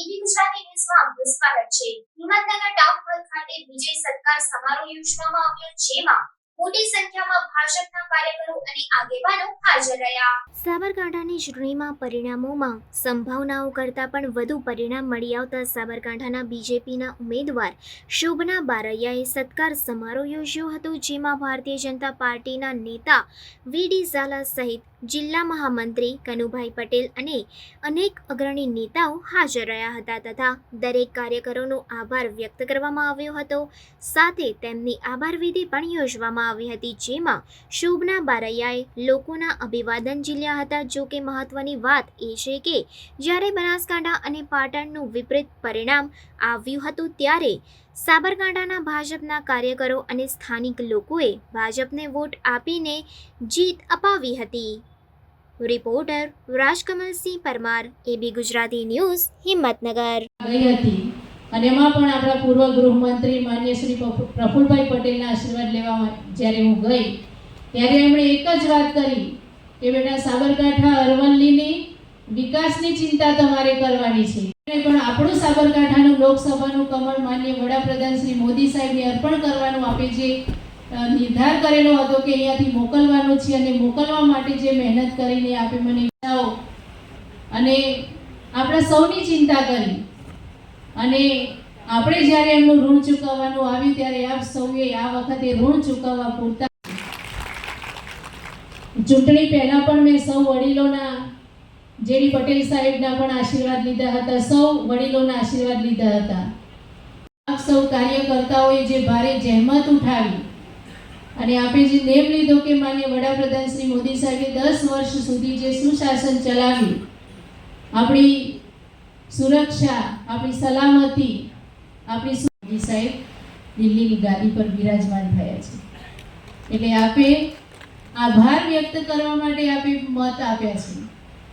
એબી ગુજરાતી ન્યૂઝમાં આપનું છે. હિંમતનગર ટાઉન ખાતે વિજય સત્કાર સમારોહ યોજવામાં આવ્યો, જેમાં મોટી સંખ્યામાં ભાજપના કાર્યકરો અને આગેવાનો હાજર રહ્યા. સાબરકાંઠાની ચૂંટણીમાં પરિણામોમાં સંભાવનાઓ કરતાં પણ વધુ પરિણામ મળી આવતા સાબરકાંઠાના બીજેપીના ઉમેદવાર શોભના બારૈયાએ સત્કાર સમારોહ યોજ્યો હતો, જેમાં ભારતીય જનતા પાર્ટીના નેતા વી ડી ઝાલા સહિત જિલ્લા મહામંત્રી કનુભાઈ પટેલ અને અનેક અગ્રણી નેતાઓ હાજર રહ્યા હતા તથા દરેક કાર્યકરોનો આભાર વ્યક્ત કરવામાં આવ્યો હતો. સાથે તેમની આભાર વિધિ પણ યોજવામાં આવી હતી, જેમાં શોભના બારૈયાએ લોકોના અભિવાદન ઝીલ્યા હતા. જો કે મહત્વની વાત એ છે કે, જ્યારે બનાસકાંઠા અને પાટણનું વિપરીત પરિણામ આવ્યું હતું ત્યારે સાબરકાંઠાના ભાજપના કાર્યકરો અને સ્થાનિક લોકોએ ભાજપને વોટ આપીને જીત અપાવી હતી. Reporter Rajkamalsinh Parmar, AB Gujarati news, Himmatnagar. અને એમાં પણ આપણા પૂર્વ ગૃહમંત્રી માન્ય શ્રી પ્રફુલભાઈ પટેલના આશીર્વાદ લેવા જ્યારે હું ગઈ, ત્યારે એમણે એક જ વાત કરી કે બેટા સાબરકાંઠા અરવલ્લીની વિકાસની ચિંતા તમારે કરવાની છે. પણ આપણું સાબરકાંઠાનું લોકસભાનું કમળ માન્ય વડાપ્રધાન શ્રી મોદી સાહેબને અર્પણ કરવાનું આપે જે નિર્ધાર કરેલો હતો કે અહીંયાથી મોકલવાનું છે અને મોકલવા માટે જે મહેનત કરીને આપે મને ઈચ્છાઓ અને આપણા સૌની ચિંતા કરી. અને આપણે જ્યારે એમનું ઋણ ચૂકવવાનું આવ્યું ત્યારે આપ સૌએ આ વખતે ઋણ ચૂકવવા પૂરતા ચૂંટણી પહેલાં પણ મેં સૌ વડીલોના, જેડી પટેલ સાહેબના પણ આશીર્વાદ લીધા હતા. સૌ વડીલોના આશીર્વાદ લીધા હતા. આપ સૌ કાર્યકર્તાઓએ જે ભારે જહેમત ઉઠાવી અને આપે જે નેમ લીધો કે માન્ય વડાપ્રધાન શ્રી મોદી સાહેબે દસ વર્ષ સુધી જે સુશાસન ચલાવ્યું, આપણી સુરક્ષા, આપણી સલામતી, આપણી મોદી સાહેબ દિલ્હીની ગાદી પર બિરાજમાન થયા છે. એટલે આપે આભાર વ્યક્ત કરવા માટે આપે મત આપ્યા છે.